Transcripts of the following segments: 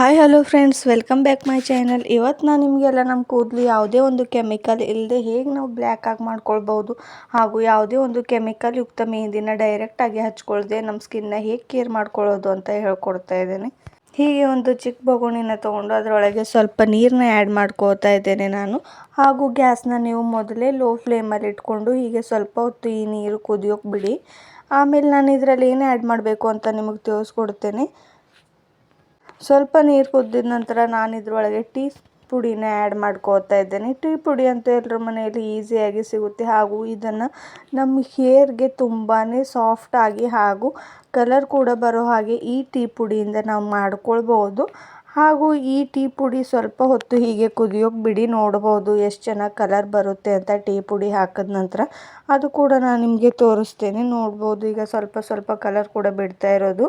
Hi hello friends welcome back my channel ಇವತ್ತು ನಾನು ನಿಮಗೆಲ್ಲ ನಮ್ಮ ಕೂದಲು ಯಾವುದೇ ಒಂದು ಕೆಮಿಕಲ್ ಇಲ್ಲದೆ ಹೇಗೆ ನಾವು ಬ್ಲ್ಯಾಕ್ ಆಗಿ ಮಾಡ್ಕೊಳ್ಬೋದು ಹಾಗೂ ಯಾವುದೇ ಒಂದು ಕೆಮಿಕಲ್ ಯುಕ್ತ ಮೆಹಂದಿನ ಡೈರೆಕ್ಟಾಗಿ ಹಚ್ಕೊಳ್ದೆ ನಮ್ಮ ಸ್ಕಿನ್ನ ಹೇಗೆ ಕೇರ್ ಮಾಡ್ಕೊಳ್ಳೋದು ಅಂತ ಹೇಳ್ಕೊಡ್ತಾ ಇದ್ದೇನೆ. ಹೀಗೆ ಒಂದು ಚಿಕ್ಕ ಬಗುಣಿನ ತೊಗೊಂಡು ಅದರೊಳಗೆ ಸ್ವಲ್ಪ ನೀರನ್ನ ಆ್ಯಡ್ ಮಾಡ್ಕೋತಾ ಇದ್ದೇನೆ ನಾನು. ಹಾಗೂ ಗ್ಯಾಸ್ನ ನೀವು ಮೊದಲೇ ಲೋ ಫ್ಲೇಮಲ್ಲಿ ಇಟ್ಕೊಂಡು ಹೀಗೆ ಸ್ವಲ್ಪ ಹೊತ್ತು ಈ ನೀರು ಕುದಿಯೋಕೆ ಬಿಡಿ. ಆಮೇಲೆ ನಾನು ಇದರಲ್ಲಿ ಏನು ಆ್ಯಡ್ ಮಾಡಬೇಕು ಅಂತ ನಿಮಗೆ ತಿಳಿಸ್ಕೊಡ್ತೇನೆ. ಸ್ವಲ್ಪ ನೀರು ಕುದ್ದಿದ ನಂತರ ನಾನು ಇದರೊಳಗೆ ಟೀ ಪುಡಿನ ಆ್ಯಡ್ ಮಾಡ್ಕೋತಾ ಇದ್ದೇನೆ. ಟೀ ಪುಡಿ ಅಂತ ಎಲ್ಲರ ಮನೆಯಲ್ಲಿ ಈಸಿಯಾಗಿ ಸಿಗುತ್ತೆ. ಹಾಗೂ ಇದನ್ನು ನಮ್ಮ ಹೇರ್ಗೆ ತುಂಬಾ ಸಾಫ್ಟಾಗಿ ಹಾಗೂ ಕಲರ್ ಕೂಡ ಬರೋ ಹಾಗೆ ಈ ಟೀ ಪುಡಿಯಿಂದ ನಾವು ಮಾಡ್ಕೊಳ್ಬೋದು ಹಾಗೂ ಈ ಟೀ ಪುಡಿ ಸ್ವಲ್ಪ ಹೊತ್ತು ಹೀಗೆ ಕುದಿಯೋಕೆ ಬಿಡಿ, ನೋಡ್ಬೋದು ಎಷ್ಟು ಚೆನ್ನಾಗಿ ಕಲರ್ ಬರುತ್ತೆ ಅಂತ ಟೀ ಪುಡಿ ಹಾಕಿದ ನಂತರ ಅದು ಕೂಡ ನಾನು ನಿಮಗೆ ತೋರಿಸ್ತೇನೆ. ನೋಡ್ಬೋದು ಈಗ ಸ್ವಲ್ಪ ಸ್ವಲ್ಪ ಕಲರ್ ಕೂಡ ಬಿಡ್ತಾ ಇರೋದು.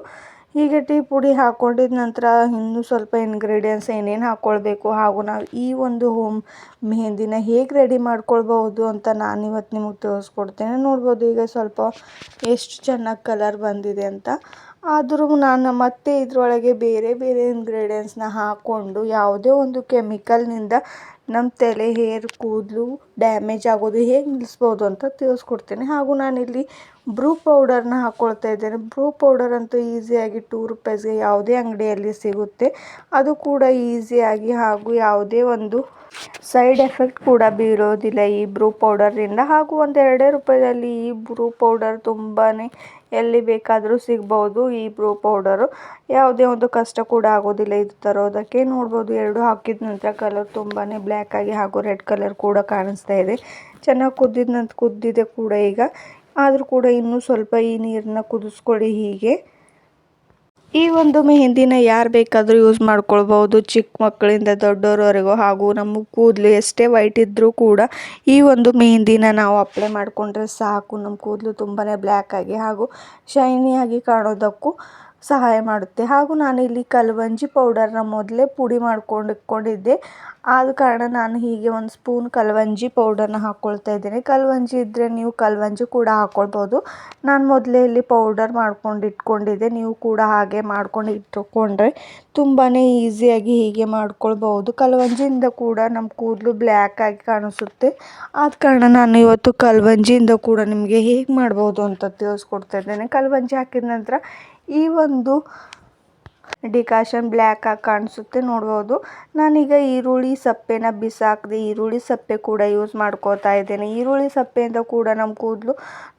ಹೀಗೆ ಟೀ ಪುಡಿ ಹಾಕ್ಕೊಂಡಿದ್ದ ನಂತರ ಇನ್ನೂ ಸ್ವಲ್ಪ ಇಂಗ್ರೀಡಿಯೆಂಟ್ಸ್ ಏನೇನು ಹಾಕ್ಕೊಳ್ಬೇಕು ಹಾಗೂ ನಾವು ಈ ಒಂದು ಹೋಮ್ ಮೆಹಂದಿನ ಹೇಗೆ ರೆಡಿ ಮಾಡ್ಕೊಳ್ಬಹುದು ಅಂತ ನಾನು ಇವತ್ತು ನಿಮಗೆ ತೋರಿಸ್ಕೊಡ್ತೇನೆ. ನೋಡ್ಬೋದು ಈಗ ಸ್ವಲ್ಪ ಎಷ್ಟು ಚೆನ್ನಾಗಿ ಕಲರ್ ಬಂದಿದೆ ಅಂತ. ಆದರೂ ನಾನು ಮತ್ತೆ ಇದರೊಳಗೆ ಬೇರೆ ಬೇರೆ ಇಂಗ್ರೀಡಿಯೆಂಟ್ಸ್ನ ಹಾಕ್ಕೊಂಡು ಯಾವುದೇ ಒಂದು ಕೆಮಿಕಲ್ನಿಂದ ನಮ್ಮ ತಲೆ ಹೇರ್ ಕೂದಲು ಡ್ಯಾಮೇಜ್ ಆಗೋದು ಹೇಗೆ ನಿಲ್ಲಿಸ್ಬೋದು ಅಂತ ತಿಳಿಸ್ಕೊಡ್ತೀನಿ. ಹಾಗೂ ನಾನಿಲ್ಲಿ ಬ್ರೂ ಪೌಡರ್ನ ಹಾಕ್ಕೊಳ್ತಾ ಇದ್ದೇನೆ. ಬ್ರೂ ಪೌಡರ್ ಅಂತೂ ಈಸಿಯಾಗಿ ಟೂ ರುಪೀಸ್ಗೆ ಯಾವುದೇ ಅಂಗಡಿಯಲ್ಲಿ ಸಿಗುತ್ತೆ. ಅದು ಕೂಡ ಈಸಿಯಾಗಿ ಹಾಗೂ ಯಾವುದೇ ಒಂದು ಸೈಡ್ ಎಫೆಕ್ಟ್ ಕೂಡ ಬೀರೋದಿಲ್ಲ ಈ ಬ್ರೂ ಪೌಡರಿಂದ ಹಾಗೂ ಒಂದೆರಡೇ ರೂಪಾಯಿದಲ್ಲಿ ಈ ಬ್ರೂ ಪೌಡರ್ ತುಂಬಾ ಎಲ್ಲಿ ಬೇಕಾದರೂ ಸಿಗಬಹುದು ಈ ಬ್ರೂ ಪೌಡರು. ಯಾವುದೇ ಒಂದು ಕಷ್ಟ ಕೂಡ ಆಗೋದಿಲ್ಲ ಇದು ತರೋದಕ್ಕೆ. ನೋಡ್ಬೋದು, ಎರಡು ಹಾಕಿದ ನಂತರ ಕಲರ್ ತುಂಬಾನೇ ಬ್ಲ್ಯಾಕ್ ಆಗಿ ಹಾಗೂ ರೆಡ್ ಕಲರ್ ಕೂಡ ಕಾಣಿಸ್ತಾ ಇದೆ. ಚೆನ್ನಾಗಿ ಕುದ್ದಿದ ಕುದ್ದಿದೆ ಕೂಡ ಈಗ. ಆದರೂ ಕೂಡ ಇನ್ನೂ ಸ್ವಲ್ಪ ಈ ನೀರನ್ನ ಕುದಿಸ್ಕೊಳ್ಳಿ ಹೀಗೆ. ಈ ಒಂದು ಮೆಹಂದಿನ ಯಾರು ಬೇಕಾದರೂ ಯೂಸ್ ಮಾಡ್ಕೊಳ್ಬೋದು ಚಿಕ್ಕ ಮಕ್ಕಳಿಂದ ದೊಡ್ಡವರವರೆಗೂ ಹಾಗೂ ನಮ್ಮ ಕೂದಲು ಎಷ್ಟೇ ವೈಟ್ ಇದ್ದರೂ ಕೂಡ ಈ ಒಂದು ಮೆಹಂದಿನ ನಾವು ಅಪ್ಲೈ ಮಾಡಿಕೊಂಡ್ರೆ ಸಾಕು. ನಮ್ಮ ಕೂದಲು ತುಂಬಾ ಬ್ಲ್ಯಾಕ್ ಆಗಿ ಹಾಗೂ ಶೈನಿಯಾಗಿ ಕಾಣೋದಕ್ಕೂ ಸಹಾಯ ಮಾಡುತ್ತೆ. ಹಾಗೂ ನಾನಿಲ್ಲಿ ಕಲ್ವಂಜಿ ಪೌಡರ್ನ ಮೊದಲೇ ಪುಡಿ ಮಾಡ್ಕೊಂಡು ಇಟ್ಕೊಂಡಿದ್ದೆ ಆದ ಕಾರಣ ನಾನು ಹೀಗೆ ಒಂದು ಸ್ಪೂನ್ ಕಲ್ವಂಜಿ ಪೌಡರ್ನ ಹಾಕ್ಕೊಳ್ತಾ ಇದ್ದೇನೆ. ಕಲ್ವಂಜಿ ಇದ್ದರೆ ನೀವು ಕಲ್ವಂಜಿ ಕೂಡ ಹಾಕ್ಕೊಳ್ಬೋದು ನಾನು ಮೊದಲೇ ಇಲ್ಲಿ ಪೌಡರ್ ಮಾಡ್ಕೊಂಡು ಇಟ್ಕೊಂಡಿದ್ದೆ. ನೀವು ಕೂಡ ಹಾಗೆ ಮಾಡ್ಕೊಂಡು ಇಟ್ಟುಕೊಂಡ್ರೆ ತುಂಬಾ ಈಸಿಯಾಗಿ ಹೀಗೆ ಮಾಡ್ಕೊಳ್ಬೋದು ಕಲ್ವಂಜಿಯಿಂದ ಕೂಡ ನಮ್ಮ ಕೂದಲು ಬ್ಲ್ಯಾಕ್ ಆಗಿ ಕಾಣಿಸುತ್ತೆ. ಆದ ಕಾರಣ ನಾನು ಇವತ್ತು ಕಲ್ವಂಜಿಯಿಂದ ಕೂಡ ನಿಮಗೆ ಹೇಗೆ ಮಾಡ್ಬೋದು ಅಂತ ತಿಳಿಸ್ಕೊಡ್ತಾ ಇದ್ದೇನೆ. ಕಲ್ವಂಜಿ ಹಾಕಿದ ನಂತರ ಈ ಒಂದು ಡಿಕಾಷನ್ ಬ್ಲ್ಯಾಕ್ ಆಗಿ ಕಾಣಿಸುತ್ತೆ, ನೋಡ್ಬೋದು. ನಾನೀಗ ಈರುಳ್ಳಿ ಸಪ್ಪೆನ ಬಿಸಾಕದೆ ಈರುಳ್ಳಿ ಸಪ್ಪೆ ಕೂಡ ಯೂಸ್ ಮಾಡ್ಕೋತಾ ಇದ್ದೇನೆ. ಈರುಳ್ಳಿ ಸಪ್ಪೆಯಿಂದ ಕೂಡ ನಮ್ಮ ಕೂದಲು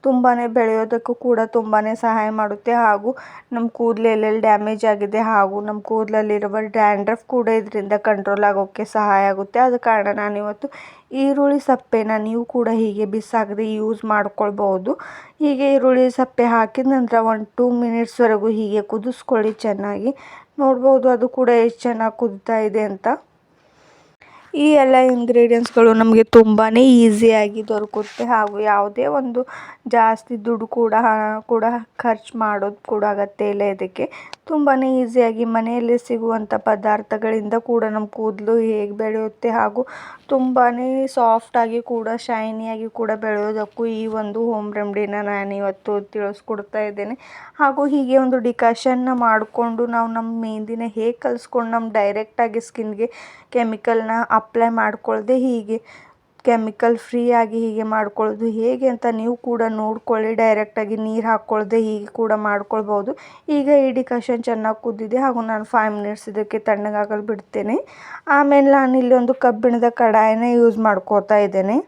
ತುಂಬಾ ಬೆಳೆಯೋದಕ್ಕೂ ಕೂಡ ತುಂಬಾ ಸಹಾಯ ಮಾಡುತ್ತೆ ಹಾಗೂ ನಮ್ಮ ಕೂದಲು ಎಲ್ಲೆಲ್ಲಿ ಡ್ಯಾಮೇಜ್ ಆಗಿದೆ ಹಾಗೂ ನಮ್ಮ ಕೂದಲಲ್ಲಿರುವ ಡ್ಯಾಂಡ್ರಫ್ ಕೂಡ ಇದರಿಂದ ಕಂಟ್ರೋಲ್ ಆಗೋಕ್ಕೆ ಸಹಾಯ ಆಗುತ್ತೆ. ಆದ ಕಾರಣ ನಾನಿವತ್ತು ಈರುಳ್ಳಿ ಸಪ್ಪೆನ ನೀವು ಕೂಡ ಹೀಗೆ ಬಿಸಾಕದೆ ಯೂಸ್ ಮಾಡ್ಕೊಳ್ಬೋದು ಹೀಗೆ ಈರುಳ್ಳಿ ಸಪ್ಪೆ ಹಾಕಿದ ನಂತರ ಒಂದು ಟೂ ಮಿನಿಟ್ಸ್ವರೆಗೂ ಹೀಗೆ ಕುದಿಸ್ಕೊಳ್ಳಿ ಚೆನ್ನಾಗಿ. ನೋಡ್ಬೋದು ಅದು ಕೂಡ ಎಷ್ಟು ಚೆನ್ನಾಗಿ ಕುದ್ತಾ ಇದೆ ಅಂತ. ಈ ಎಲ್ಲ ಇಂಗ್ರೀಡಿಯೆಂಟ್ಸ್ಗಳು ನಮಗೆ ತುಂಬಾ ಈಸಿಯಾಗಿ ದೊರಕುತ್ತೆ. ಹಾಗೂ ಯಾವುದೇ ಒಂದು ಜಾಸ್ತಿ ದುಡ್ಡು ಕೂಡ ಕೂಡ ಖರ್ಚು ಮಾಡೋದು ಕೂಡ ಅಗತ್ಯ ಇಲ್ಲ ಇದಕ್ಕೆ. ತುಂಬಾ ಈಸಿಯಾಗಿ ಮನೆಯಲ್ಲೇ ಸಿಗುವಂಥ ಪದಾರ್ಥಗಳಿಂದ ಕೂಡ ನಮ್ಮ ಕೂದಲು ಹೇಗೆ ಬೆಳೆಯುತ್ತೆ ಹಾಗೂ ತುಂಬಾ ಸಾಫ್ಟಾಗಿ ಕೂಡ ಶೈನಿಯಾಗಿ ಕೂಡ ಬೆಳೆಯೋದಕ್ಕೂ ಈ ಒಂದು ಹೋಮ್ ರೆಮಿಡಿನ ನಾನು ಇವತ್ತು ತಿಳಿಸ್ಕೊಡ್ತಾ ಇದ್ದೇನೆ. ಹಾಗೂ ಹೀಗೆ ಒಂದು ಡಿಕಾಷನ್ನ ಮಾಡಿಕೊಂಡು ನಾವು ನಮ್ಮ ಮೆಹಂದಿನ ಹೇಗೆ ಕಲಿಸ್ಕೊಂಡು ನಮ್ಮ ಡೈರೆಕ್ಟಾಗಿ ಸ್ಕಿನ್ಗೆ ಕೆಮಿಕಲ್ನ ಅಪ್ಲೈ ಮಾಡ್ಕೊಳ್ಳದೆ ಹೀಗೆ ಕೆಮಿಕಲ್ ಫ್ರೀ ಆಗಿ ಹೀಗೆ ಮಾಡ್ಕೊಳ್ಳೋದು ಹೇಗೆ ಅಂತ ನೀವು ಕೂಡ ನೋಡ್ಕೊಳ್ಳಿ ಡೈರೆಕ್ಟಾಗಿ ನೀರು ಹಾಕ್ಕೊಳ್ಳದೆ ಹೀಗೆ ಕೂಡ ಮಾಡ್ಕೊಳ್ಬೋದು ಈಗ ಈ ಡಿಕಾಷನ್ ಚೆನ್ನಾಗಿ ಕುದ್ದಿದೆ, ಹಾಗೂ ನಾನು ಫೈವ್ ಮಿನಿಟ್ಸ್ ಇದಕ್ಕೆ ತಣ್ಣಗಾಗಲು ಬಿಡ್ತೇನೆ. ಆಮೇಲೆ ನಾನು ಇಲ್ಲಿ ಒಂದು ಕಬ್ಬಿಣದ ಕಡಾಯನ ಯೂಸ್ ಮಾಡ್ಕೋತಾ ಇದ್ದೇನೆ.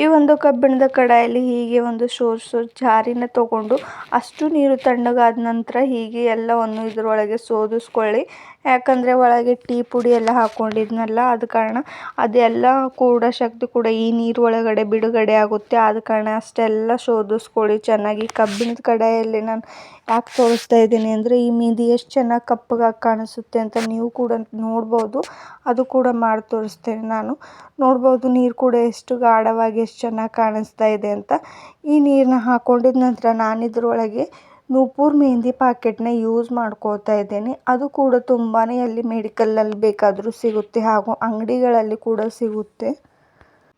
ಈ ಒಂದು ಕಬ್ಬಿಣದ ಕಡಾಯಲ್ಲಿ ಹೀಗೆ ಒಂದು ಸೋರ್ಸು ಜಾರಿನ ತಗೊಂಡು ಅಷ್ಟು ನೀರು ತಣ್ಣಗಾದ ನಂತರ ಹೀಗೆ ಎಲ್ಲವನ್ನು ಇದರೊಳಗೆ ಸೋದಿಸ್ಕೊಳ್ಳಿ. ಯಾಕಂದರೆ ಒಳಗೆ ಟೀ ಪುಡಿ ಎಲ್ಲ ಹಾಕ್ಕೊಂಡಿದ್ನಲ್ಲ ಆದ ಕಾರಣ ಅದೆಲ್ಲ ಕೂಡ ಶಕ್ತಿ ಕೂಡ ಈ ನೀರು ಒಳಗಡೆ ಬಿಡುಗಡೆ ಆಗುತ್ತೆ. ಆದ ಕಾರಣ ಅಷ್ಟೆಲ್ಲ ಶೋಧಿಸ್ಕೊಳ್ಳಿ. ಚೆನ್ನಾಗಿ ಕಬ್ಬಿಣದ ಕಡಾಯಲ್ಲಿ ನಾನು ಯಾಕೆ ತೋರಿಸ್ತಾ ಇದ್ದೀನಿ ಅಂದರೆ, ಈ ಮೀದಿ ಎಷ್ಟು ಚೆನ್ನಾಗಿ ಕಪ್ಪಗಾಗಿ ಕಾಣಿಸುತ್ತೆ ಅಂತ ನೀವು ಕೂಡ ನೋಡ್ಬೋದು. ಅದು ಕೂಡ ಮಾಡಿ ತೋರಿಸ್ತೇನೆ ನಾನು. ನೋಡ್ಬೋದು ನೀರು ಕೂಡ ಎಷ್ಟು ಗಾಢವಾಗಿ ಎಷ್ಟು ಚೆನ್ನಾಗಿ ಕಾಣಿಸ್ತಾ ಇದೆ ಅಂತ. ಈ ನೀರನ್ನ ಹಾಕ್ಕೊಂಡಿದ ನಂತರ ನಾನು ಇದ್ರೊಳಗೆ ನೂಪುರ್ ಮೆಹಂದಿ ಪ್ಯಾಕೆಟ್ನ ಯೂಸ್ ಮಾಡ್ಕೋತಾ ಇದ್ದೇನೆ. ಅದು ಕೂಡ ತುಂಬಾ ಎಲ್ಲಿ ಮೆಡಿಕಲಲ್ಲಿ ಬೇಕಾದರೂ ಸಿಗುತ್ತೆ ಹಾಗೂ ಅಂಗಡಿಗಳಲ್ಲಿ ಕೂಡ ಸಿಗುತ್ತೆ.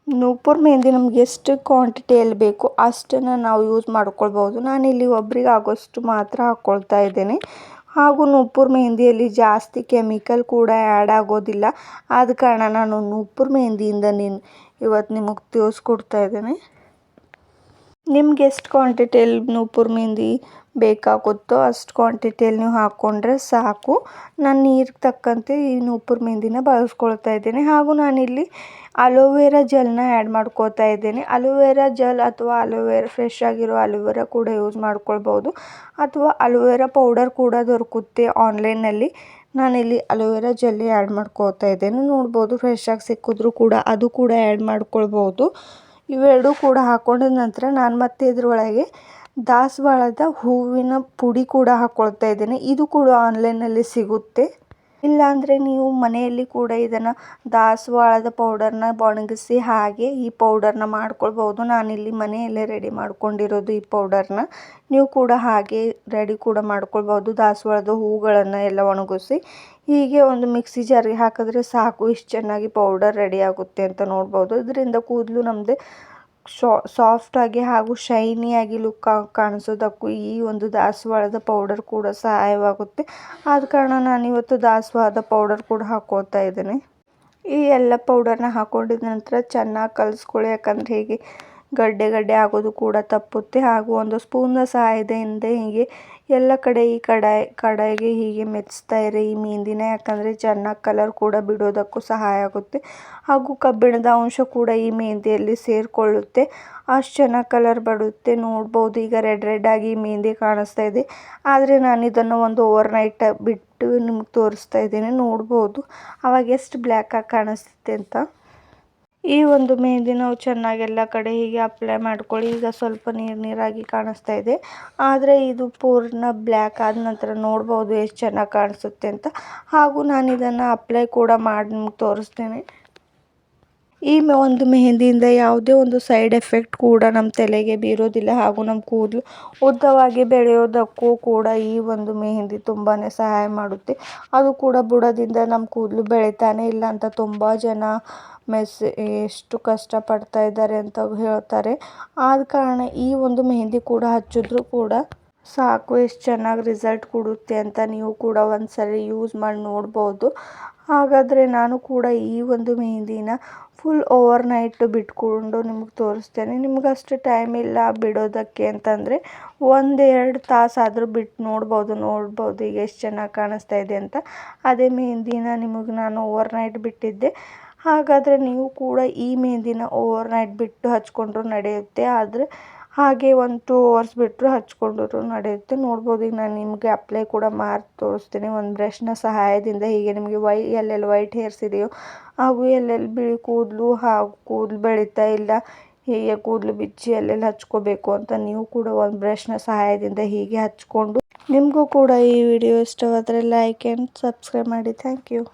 ನೂಪುರ್ ಮೆಹಂದಿ ನಮ್ಗೆ ಎಷ್ಟು ಕ್ವಾಂಟಿಟಿಯಲ್ಲಿ ಬೇಕು ಅಷ್ಟನ್ನು ನಾವು ಯೂಸ್ ಮಾಡ್ಕೊಳ್ಬೋದು. ನಾನಿಲ್ಲಿ ಒಬ್ರಿಗೆ ಆಗೋಷ್ಟು ಮಾತ್ರ ಹಾಕ್ಕೊಳ್ತಾ ಇದ್ದೇನೆ. ಹಾಗೂ ನೂಪುರ್ ಮೆಹಂದಿಯಲ್ಲಿ ಜಾಸ್ತಿ ಕೆಮಿಕಲ್ ಕೂಡ ಆ್ಯಡ್ ಆಗೋದಿಲ್ಲ. ಆದ ಕಾರಣ ನಾನು ನೂಪುರ್ ಮೆಹಂದಿಯಿಂದ ನಿನ್ ಇವತ್ತು ನಿಮಗೆ ತಿಳಿಸ್ಕೊಡ್ತಾ ಇದ್ದೇನೆ. ನಿಮ್ಗೆ ಎಷ್ಟು ಕ್ವಾಂಟಿಟಿಯಲ್ಲಿ ನೂಪುರ್ ಮೆಹಂದಿ ಬೇಕಾಗುತ್ತೋ ಅಷ್ಟು ಕ್ವಾಂಟಿಟಿಯಲ್ಲಿ ನೀವು ಹಾಕ್ಕೊಂಡ್ರೆ ಸಾಕು. ನಾನು ನೀರಿಗೆ ತಕ್ಕಂತೆ ಈ ನೂಪುರ್ ಮೆಹಂದಿನ ಬಳಸ್ಕೊಳ್ತಾ ಇದ್ದೇನೆ. ಹಾಗೂ ನಾನಿಲ್ಲಿ ಅಲೋವೆರಾ ಜೆಲ್ನ ಆ್ಯಡ್ ಮಾಡ್ಕೋತಾ ಇದ್ದೇನೆ. ಅಲೋವೆರಾ ಜೆಲ್ ಅಥವಾ ಅಲೋವೆರಾ ಫ್ರೆಶ್ ಆಗಿರೋ ಅಲೋವೆರಾ ಕೂಡ ಯೂಸ್ ಮಾಡ್ಕೊಳ್ಬೋದು. ಅಥವಾ ಅಲೋವೆರಾ ಪೌಡರ್ ಕೂಡ ದೊರಕುತ್ತೆ ಆನ್ಲೈನಲ್ಲಿ ನಾನಿಲ್ಲಿ ಅಲೋವೆರಾ ಜೆಲ್ಲಿ ಆ್ಯಡ್ ಮಾಡ್ಕೋತಾ ಇದ್ದೇನೆ. ನೋಡ್ಬೋದು ಫ್ರೆಶ್ ಆಗಿ ಸಿಕ್ಕಿದ್ರು ಕೂಡ ಅದು ಕೂಡ ಆ್ಯಡ್ ಮಾಡ್ಕೊಳ್ಬೋದು. ಇವೆರಡೂ ಕೂಡ ಹಾಕೊಂಡ ನಂತರ ನಾನು ಮತ್ತೆ ಇದರೊಳಗೆ ದಾಸವಾಳದ ಹೂವಿನ ಪುಡಿ ಕೂಡ ಹಾಕ್ಕೊಳ್ತಾ ಇದ್ದೇನೆ. ಇದು ಕೂಡ ಆನ್ಲೈನಲ್ಲಿ ಸಿಗುತ್ತೆ. ಇಲ್ಲಾಂದರೆ ನೀವು ಮನೆಯಲ್ಲಿ ಕೂಡ ಇದನ್ನು ದಾಸವಾಳದ ಪೌಡರ್ನ ಒಣಗಿಸಿ ಹಾಗೆ ಈ ಪೌಡರ್ನ ಮಾಡ್ಕೊಳ್ಬೋದು ನಾನಿಲ್ಲಿ ಮನೆಯಲ್ಲೇ ರೆಡಿ ಮಾಡ್ಕೊಂಡಿರೋದು ಈ ಪೌಡರ್ನ ನೀವು ಕೂಡ ಹಾಗೆ ರೆಡಿ ಕೂಡ ಮಾಡ್ಕೊಳ್ಬೋದು ದಾಸವಾಳದ ಹೂಗಳನ್ನು ಎಲ್ಲ ಒಣಗಿಸಿ ಹೀಗೆ ಒಂದು ಮಿಕ್ಸಿ ಜಾರಿಗೆ ಹಾಕಿದ್ರೆ ಸಾಕು ಇಷ್ಟು ಚೆನ್ನಾಗಿ ಪೌಡರ್ ರೆಡಿ ಆಗುತ್ತೆ ಅಂತ ನೋಡ್ಬೋದು. ಇದರಿಂದ ಕೂದಲು ನಮ್ಮದೇ ಶಾ ಸಾಫ್ಟಾಗಿ ಹಾಗೂ ಶೈನಿಯಾಗಿ ಲುಕ್ ಕಾಣಿಸೋದಕ್ಕೂ ಈ ಒಂದು ದಾಸವಾಳದ ಪೌಡರ್ ಕೂಡ ಸಹಾಯವಾಗುತ್ತೆ. ಆದ ಕಾರಣ ನಾನಿವತ್ತು ದಾಸವಾಳದ ಪೌಡರ್ ಕೂಡ ಹಾಕೋತಾ ಇದ್ದೀನಿ. ಈ ಎಲ್ಲ ಪೌಡರ್ನ ಹಾಕೊಂಡಿದ ನಂತರ ಚೆನ್ನಾಗಿ ಕಲಿಸ್ಕೊಳ್ಳಿ, ಯಾಕಂದರೆ ಹೀಗೆ ಗಡ್ಡೆ ಗಡ್ಡೆ ಆಗೋದು ಕೂಡ ತಪ್ಪುತ್ತೆ ಹಾಗೂ ಒಂದು ಸ್ಪೂನ್ನ ಸಹಾಯದಿಂದ ಹೀಗೆ ಎಲ್ಲ ಕಡೆ ಈ ಕಡೆ ಕಡಾಯಿಗೆ ಹೀಗೆ ಮೆತ್ತಿಸ್ತಾ ಇರಿ ಈ ಮೆಹಂದಿನ ಯಾಕಂದರೆ ಚೆನ್ನಾಗಿ ಕಲರ್ ಕೂಡ ಬಿಡೋದಕ್ಕೂ ಸಹಾಯ ಆಗುತ್ತೆ. ಹಾಗೂ ಕಬ್ಬಿಣದ ಅಂಶ ಕೂಡ ಈ ಮೆಹಂದಿಯಲ್ಲಿ ಸೇರಿಕೊಳ್ಳುತ್ತೆ. ಅಷ್ಟು ಚೆನ್ನಾಗಿ ಕಲರ್ ಬರುತ್ತೆ. ನೋಡ್ಬೋದು ಈಗ ರೆಡ್ ರೆಡ್ ಆಗಿ ಮೆಹಂದಿ ಕಾಣಿಸ್ತಾ ಇದೆ. ಆದರೆ ನಾನು ಇದನ್ನು ಒಂದು ಓವರ್ ನೈಟ್ ಬಿಟ್ಟು ನಿಮ್ಗೆ ತೋರಿಸ್ತಾ ಇದ್ದೀನಿ. ನೋಡ್ಬೋದು. ಅವಾಗ ಎಷ್ಟು ಬ್ಲ್ಯಾಕಾಗಿ ಕಾಣಿಸುತ್ತೆ ಅಂತ. ಈ ಒಂದು ಮೆಹೆಂದಿ ನಾವು ಚೆನ್ನಾಗಿ ಎಲ್ಲ ಕಡೆ ಹೀಗೆ ಅಪ್ಲೈ ಮಾಡ್ಕೊಳ್ಳಿ. ಈಗ ಸ್ವಲ್ಪ ನೀರು ನೀರಾಗಿ ಕಾಣಿಸ್ತಾ ಇದೆ. ಆದರೆ ಇದು ಪೂರ್ಣ ಬ್ಲ್ಯಾಕ್ ಆದ ನಂತರ ನೋಡ್ಬೋದು ಎಷ್ಟು ಚೆನ್ನಾಗಿ ಕಾಣಿಸುತ್ತೆ ಅಂತ. ಹಾಗೂ ನಾನು ಇದನ್ನು ಅಪ್ಲೈ ಕೂಡ ಮಾಡಿ ನಿಮ್ಗೆ ತೋರಿಸ್ತೇನೆ. ಈ ಒಂದು ಮೆಹೆಂದಿಯಿಂದ ಯಾವುದೇ ಒಂದು ಸೈಡ್ ಎಫೆಕ್ಟ್ ಕೂಡ ನಮ್ಮ ತಲೆಗೆ ಬೀರೋದಿಲ್ಲ ಹಾಗೂ ನಮ್ಮ ಕೂದಲು ಉದ್ದವಾಗಿ ಬೆಳೆಯೋದಕ್ಕೂ ಕೂಡ ಈ ಒಂದು ಮೆಹೆಂದಿ ತುಂಬಾ ಸಹಾಯ ಮಾಡುತ್ತೆ. ಅದು ಕೂಡ ಬುಡದಿಂದ ನಮ್ಮ ಕೂದಲು ಬೆಳಿತಾನೆ ಇಲ್ಲ ಅಂತ ತುಂಬ ಜನ ಮೆಸ್ ಎಷ್ಟು ಕಷ್ಟಪಡ್ತಾ ಇದ್ದಾರೆ ಅಂತ ಹೇಳ್ತಾರೆ. ಆದ ಕಾರಣ ಈ ಒಂದು ಮೆಹೆಂದಿ ಕೂಡ ಹಚ್ಚಿದ್ರು ಕೂಡ ಸಾಕು, ಎಷ್ಟು ಚೆನ್ನಾಗಿ ರಿಸಲ್ಟ್ ಕೊಡುತ್ತೆ ಅಂತ ನೀವು ಕೂಡ ಒಂದ್ಸರಿ ಯೂಸ್ ಮಾಡಿ ನೋಡ್ಬೋದು. ಹಾಗಾದರೆ ನಾನು ಕೂಡ ಈ ಒಂದು ಮೆಹಂದಿನ ಫುಲ್ ಓವರ್ ನೈಟ್ ಬಿಟ್ಕೊಂಡು ನಿಮಗೆ ತೋರಿಸ್ತೇನೆ. ನಿಮ್ಗೆ ಅಷ್ಟು ಟೈಮ್ ಇಲ್ಲ ಬಿಡೋದಕ್ಕೆ ಅಂತಂದರೆ ಒಂದೆರಡು ತಾಸಾದರೂ ಬಿಟ್ಟು ನೋಡ್ಬೋದು ನೋಡ್ಬೋದು ಈಗ ಎಷ್ಟು ಚೆನ್ನಾಗಿ ಕಾಣಿಸ್ತಾ ಇದೆ ಅಂತ. ಅದೇ ಮೆಹಂದಿನ ನಿಮಗೆ ನಾನು ಓವರ್ ನೈಟ್ ಬಿಟ್ಟಿದ್ದೆ. ಹಾಗಾದರೆ ನೀವು ಕೂಡ ಈ ಮೆಹಂದಿನ ಓವರ್ ನೈಟ್ ಬಿಟ್ಟು ಹಚ್ಕೊಂಡ್ರು ನಡೆಯುತ್ತೆ. ಆದರೆ ಹಾಗೆ ಒಂದು ಟೂ ಅವರ್ಸ್ ಬಿಟ್ಟರು ಹಚ್ಕೊಂಡ್ರು ನಡೆಯುತ್ತೆ. ನೋಡ್ಬೋದು. ಈಗ ನಾನು ನಿಮಗೆ ಅಪ್ಲೈ ಕೂಡ ಮಾಡಿ ತೋರಿಸ್ತೀನಿ. ಒಂದು ಬ್ರಷ್ನ ಸಹಾಯದಿಂದ ಹೀಗೆ ನಿಮಗೆ ವೈ, ಎಲ್ಲೆಲ್ಲಿ ವೈಟ್ ಹೇರ್ಸ್ ಇದೆಯೋ ಹಾಗೂ ಎಲ್ಲೆಲ್ಲಿ ಬಿಳಿ ಕೂದಲು ಹಾಗೂ ಕೂದಲು ಬೆಳೀತಾ ಇಲ್ಲ, ಹೀಗೆ ಕೂದಲು ಬಿಚ್ಚಿ ಎಲ್ಲೆಲ್ಲಿ ಹಚ್ಕೋಬೇಕು ಅಂತ ನೀವು ಕೂಡ ಒಂದು ಬ್ರಷ್ನ ಸಹಾಯದಿಂದ ಹೀಗೆ ಹಚ್ಕೊಂಡು ನಿಮಗೂ ಕೂಡ ಈ ವಿಡಿಯೋ ಇಷ್ಟವಾದರೆ ಲೈಕ್ ಆ್ಯಂಡ್ ಸಬ್ಸ್ಕ್ರೈಬ್ ಮಾಡಿ. Thank you